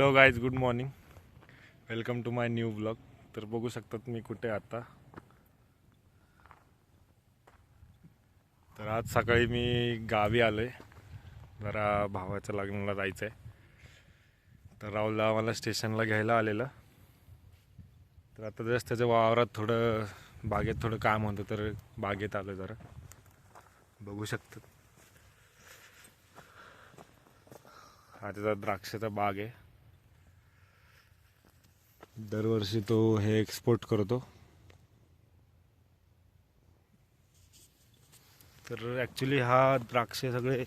Hello guys good morning welcome to my new blog तर बघू शकतात मी कुठे आहे आता. तर आज सकाळी मी गावी आलो आहे जरा भावाच्या लग्नाला जायचं आहे तर राहुलला आम्हाला स्टेशनला घ्यायला आलेलं. तर आता जस्ट त्याच्या वावरात थोडं बागेत थोडं काम होतं तर बागेत आलं जरा. बघू शकतात. हा त्याचा द्राक्षाचा बाग आहे. दरवर्षी तो हे एक्सपोर्ट करतो. तर ॲक्च्युली हा द्राक्ष सगळे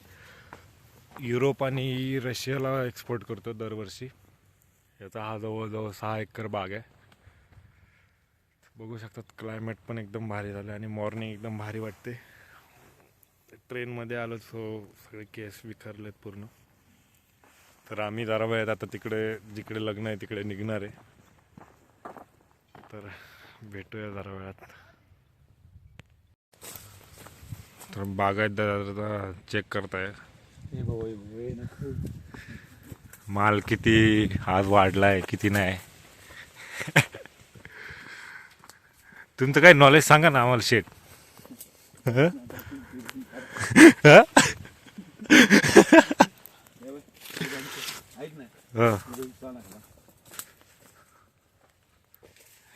युरोप आणि रशियाला एक्सपोर्ट करतो दरवर्षी. याचा हा जवळजवळ सहा एकर बाग आहे. बघू शकतात क्लायमेट पण एकदम भारी झालं आणि मॉर्निंग एकदम भारी वाटते. ट्रेनमध्ये आलो सो सगळे केस विखरलेत पूर्ण. तर आम्ही जरा वेळात आता तिकडे जिकडे लग्न आहे तिकडे निघणार आहे. तर भेटूया जरा वेळात. तर बागायत दादा चेक करताय. माल किती आज वाढलाय किती नाही? तुमचं काही नॉलेज सांगा ना आम्हाला शेट हं? हं?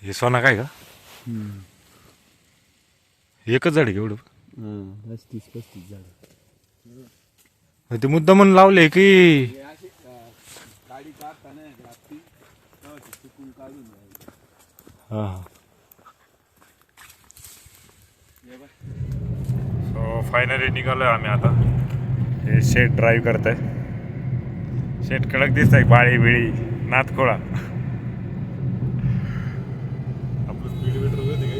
हं. हे सोना काय का? एकच झाड आहे का एवढं? पस्तीस पस्तीस झाड. ते मुद्दा म्हणून लावले की गाडी काढताना रात्री चुकून काढून हा सो फायनली निघालोय आम्ही आता. हे शेट ड्राईव्ह करताय. शेट कडक दिसत आहे बाळी बिळी नाथखोळा आपलं स्पीड मीटर होते काय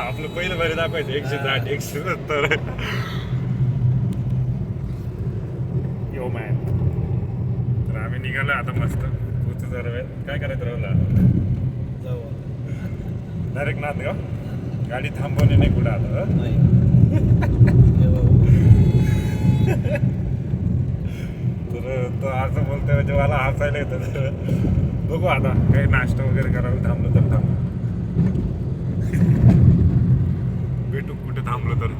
आपलं पहिलं बरे दाखवायचं एकशे साठ एकशे सत्तर. यो मॅन तर आम्ही निघालो आता मस्त. पोचू जरा वेळ. काय करायचं राहुला जाऊ. डायरेक्ट नाथ का गाडी थांबवणे नाही कुठं आता हं? तर तो असं बोलतोय मला हसायला येतं. बघू आता काही नाश्ता वगैरे करायला थांबलो तर थांब. भेटू कुठे थांबलो तर.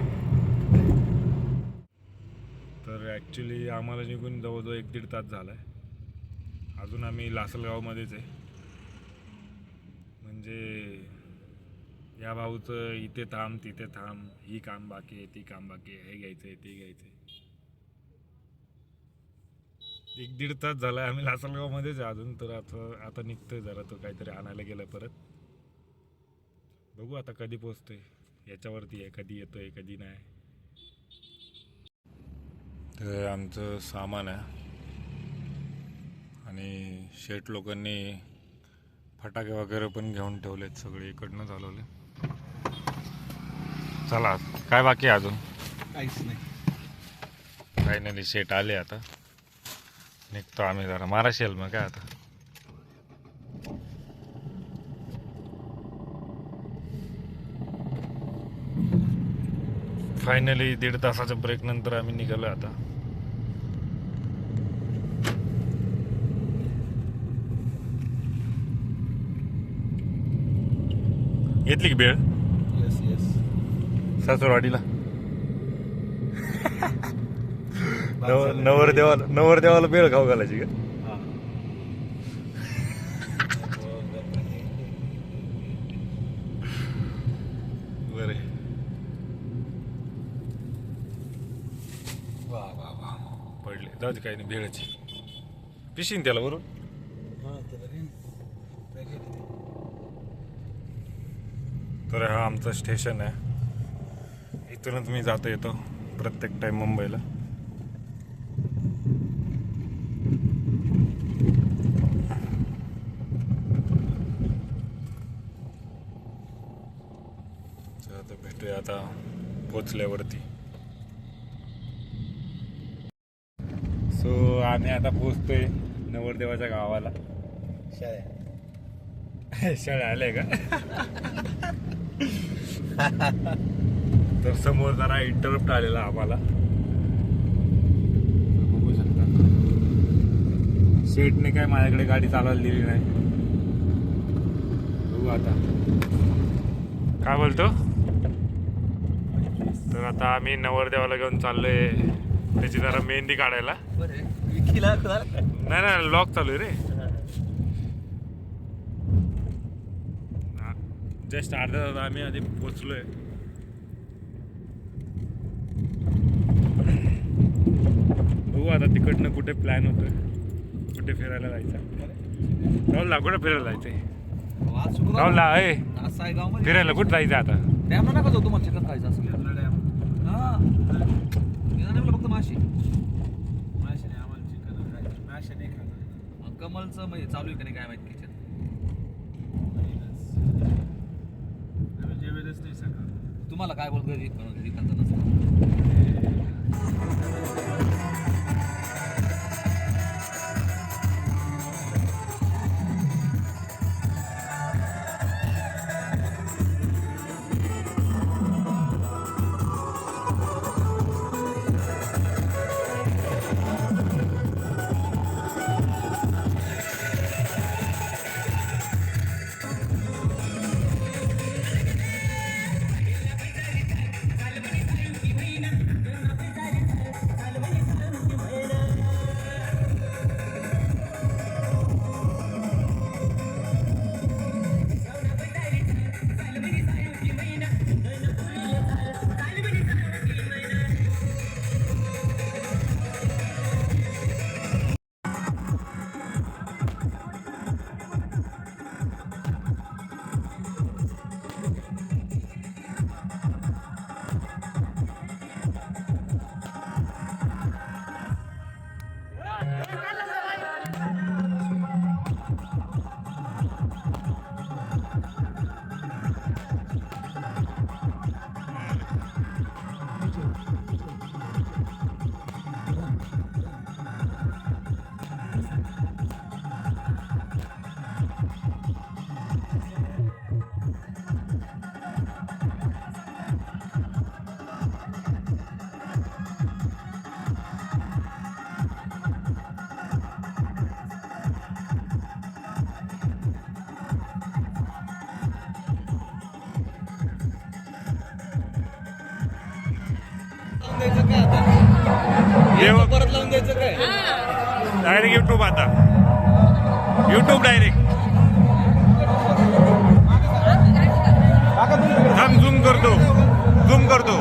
तर ॲक्च्युली आम्हाला निघून जवळजवळ एक दीड तास झाला आहे अजून आम्ही लासलगावमध्येच आहे. म्हणजे या भाऊचं इथे थांब तिथे थांब ही काम बाकी आहे ती काम बाकी आहे हे घ्यायचं आहे ते घ्यायचं आहे. एक दीड तास झालाय आम्ही लासलगावमध्येच आहे अजून तर आता आता निघतोय जरा तो काहीतरी आणायला गेला परत. बघू आता कधी पोचतोय. याच्यावरती आहे कधी येतोय कधी नाही. तर आमचं सामान आहे. आणि शेट लोकांनी फटाके वगैरे पण घेऊन ठेवलेत सगळे इकडनं चालवले. चला काय बाकी आहे अजून? काहीच नाही. फायनली शेट आले आता. निघतो आम्ही जरा. महाराष्ट्र मग काय आता? फायनली दीड तासाच्या ब्रेक नंतर आम्ही निघालो आता. घेतली की बेळ? Yes yes सासूरवाडीला. नवर नवरदेवाला नवरदेवाला बेळ खाऊ घालायची का? जाऊ दे काही नाही भेळाची पिशीन त्याला बरोबर तर हा आमचं स्टेशन आहे. इथूनच मी जातो येतो प्रत्येक टाइम मुंबईला. आता भेटूया आता पोचल्यावरती सो आम्ही आता पोचतोय नवरदेवाच्या गावाला. शाळा. आले का? तर समोर जरा इंटरप्ट आलेला आम्हाला. बघू शकता. शेटने काय माझ्याकडे गाडी चालवायला दिली नाही. बघू आता. काय बोलतो? तर आता आम्ही नवरदेवाला घेऊन चाललोय. त्याची जरा मेहंदी काढायला. नाही नाही लॉक चालू आहे रे. जस्ट अर्ध्या तास आम्ही आधी पोचलोय. बघू आता तिकडनं कुठे प्लॅन होतोय. कुठे फिरायला जायचं. राहुलला कुठे फिरायला जायचंय? राहुलला अय फिरायला कुठं जायचं आता? डॅम नका जाऊ तुम्हाला चिकन खायचं असेल. नाही फक्त माशी. माशाने आम्हाला चिकन खायचं माशा नाही खाणार. कमलचं म्हणजे चालू आहे का नाही काय माहिती किचन आम्ही जेवेलच नाही सकाळ. तुम्हाला काय बोलतो घरी देव परत लावून द्यायचं काय? डायरेक्ट युट्यूब आता. युट्यूब डायरेक्ट थांब झूम करतो. झूम करतो.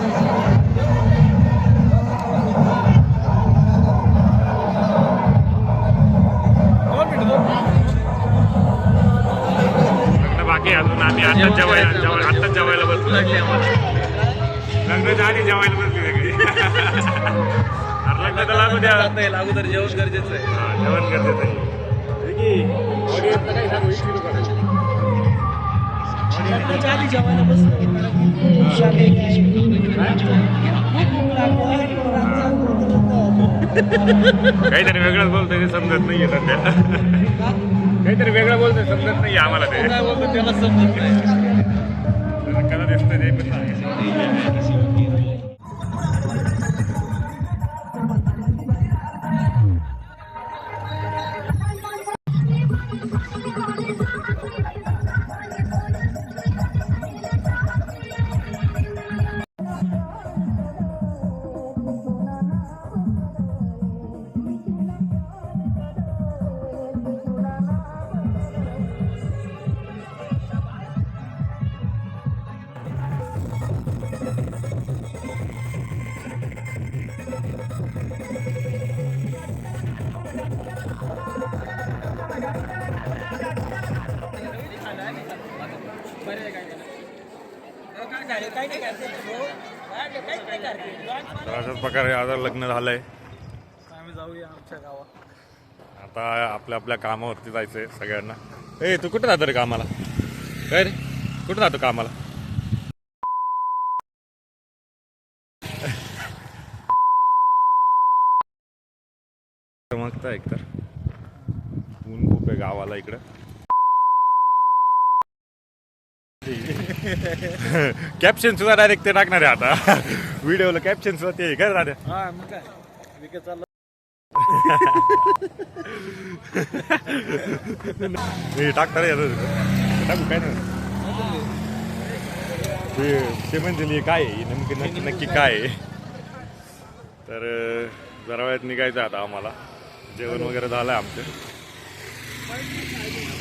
जाता येईल अगोदर जेवण गरजेचं आहे. हा, जेवण गरजेचं आहे? काहीतरी वेगळंच बोलतोय ते समजत नाहीये सध्या. काहीतरी वेगळं बोलतोय समजत नाहीये आम्हाला ते. काय बोलतो त्याला समजत नाही. कला दिसतंय ते पण. नाही. तर अशाच प्रकारे आता लग्न झालंय. आम्ही जाऊया आमच्या गावात. आता आपल्या आपल्या कामावरती जायचंय सगळ्यांना. ए तू कुठं राहतो रे कामाला? काय रे? कुठं राहतो कामाला? चमकता एकतर ऊन खूप आहे गावाला इकडं. कॅप्शन सुद्धा डायरेक्ट ते टाकणार आहे आता. व्हिडिओला कॅप्शन सुद्धा ते काय राहते हा मग काय? विकेट चाललं? मी टाकता येत टाकू काय नाही. ते ते म्हणजे काय आहे? नेमकी नक्की नक्की काय आहे? तर अं, जरा वेळात निघायचं आता आम्हाला. जेवण वगैरे झालं आहे आमचं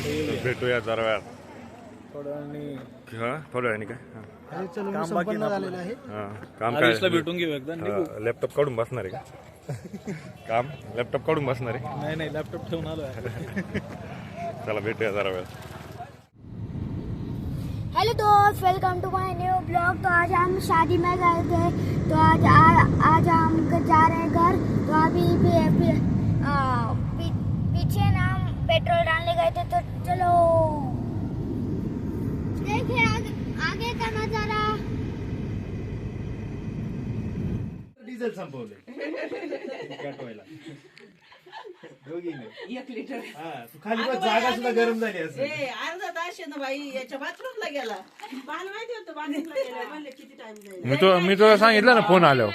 तर भेटूया जरा वेळात. वेळाने हा? थोड्या काय? हा. काम बाकी ना आपलं. हा काम हरीशला भेटून घेऊ एकदा निघू. लॅपटॉप काढून बसणार आहे का? काम? लॅपटॉप काढून बसणार आहे? नाही नाही लॅपटॉप ठेवून आलो चला भेटूया जरा वेळ. हेलो दोस्त welcome to my new blog तो आज हम शादी में गए थे। तो आज आ, आज हम जा रहे हैं घर। तो अभी भी, भी, आ, पी, पीछे ना हम पेट्रोल डालने गए थे तो चलो। देखिए आगे, आगे का नजारा डिझेल संपवले. एक लिटर. हा तू खाली बस जागा सुद्धा गरम झाली ए असेल अर्धा तास आहे ना बाई याच्या बाथरूमला गेला. मला माहिती होतं बाथरूमला गेला. म्हणलं किती टाइम जाईल मी तो मी तुला सांगितलं ना फोन आल्यावर.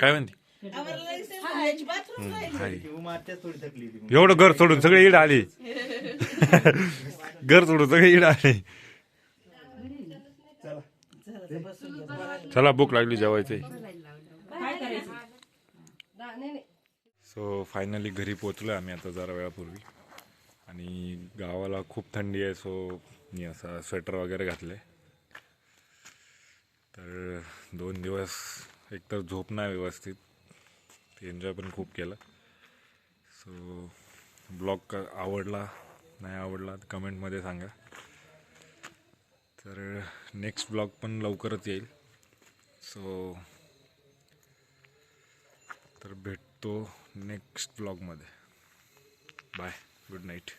काय म्हणते? आवरलं लगेच याची बाथरूम राहिली. ती उमा आत्याच थोडी थकली ती एवढं घर सोडून सगळे इड आली. घर सोडून सगळे इड आली. चला भूक लागली जेवायची सो फायनली घरी पोचलो आम्ही आता जरा वेळापूर्वी. आणि गावाला खूप थंडी आहे सो मी असा स्वेटर वगैरे घातले तर दोन दिवस एकतर झोप नाही व्यवस्थित. एन्जॉय पण खूप केलं. सो ब्लॉग आवडला. नाही आवडला कमेंटमध्ये सांगा. तर नेक्स्ट ब्लॉग पण लवकरच येईल. सो तर भेटतो नेक्स्ट ब्लॉगमध्ये बाय गुड नाईट